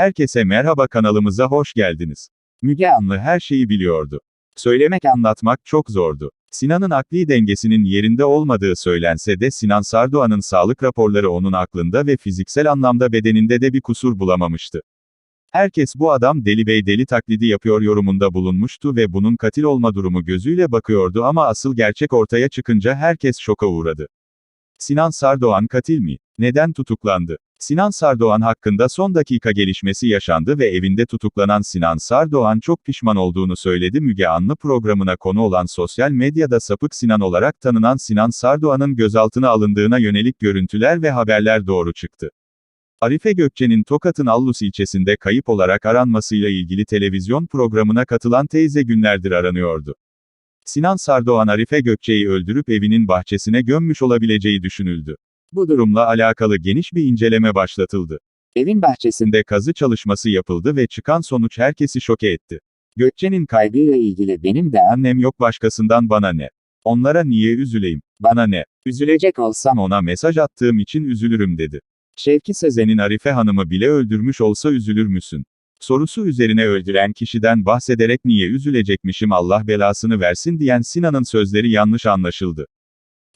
Herkese merhaba kanalımıza hoş geldiniz. Müge Anlı her şeyi biliyordu. Söylemek anlatmak çok zordu. Sinan'ın akli dengesinin yerinde olmadığı söylense de Sinan Sardoğan'ın sağlık raporları onun aklında ve fiziksel anlamda bedeninde de bir kusur bulamamıştı. Herkes bu adam deli bey deli taklidi yapıyor yorumunda bulunmuştu ve bunun katil olma durumu gözüyle bakıyordu ama asıl gerçek ortaya çıkınca herkes şoka uğradı. Sinan Sardoğan katil mi? Neden tutuklandı? Sinan Sardoğan hakkında son dakika gelişmesi yaşandı ve evinde tutuklanan Sinan Sardoğan çok pişman olduğunu söyledi Müge Anlı programına konu olan sosyal medyada sapık Sinan olarak tanınan Sinan Sardoğan'ın gözaltına alındığına yönelik görüntüler ve haberler doğru çıktı. Arife Gökçe'nin Tokat'ın Allus ilçesinde kayıp olarak aranmasıyla ilgili televizyon programına katılan teyze günlerdir aranıyordu. Sinan Sardoğan Arife Gökçe'yi öldürüp evinin bahçesine gömmüş olabileceği düşünüldü. Bu durumla alakalı geniş bir inceleme başlatıldı. Evin bahçesinde kazı çalışması yapıldı ve çıkan sonuç herkesi şoke etti. Gökçe'nin kaybıyla ilgili benim de annem yok başkasından bana ne? Onlara niye üzüleyim? Bana ne? Üzülecek olsam ona mesaj attığım için üzülürüm dedi. Şevki Sezen'in Arife Hanım'ı bile öldürmüş olsa üzülür müsün? Sorusu üzerine öldüren kişiden bahsederek niye üzülecekmişim Allah belasını versin diyen Sinan'ın sözleri yanlış anlaşıldı.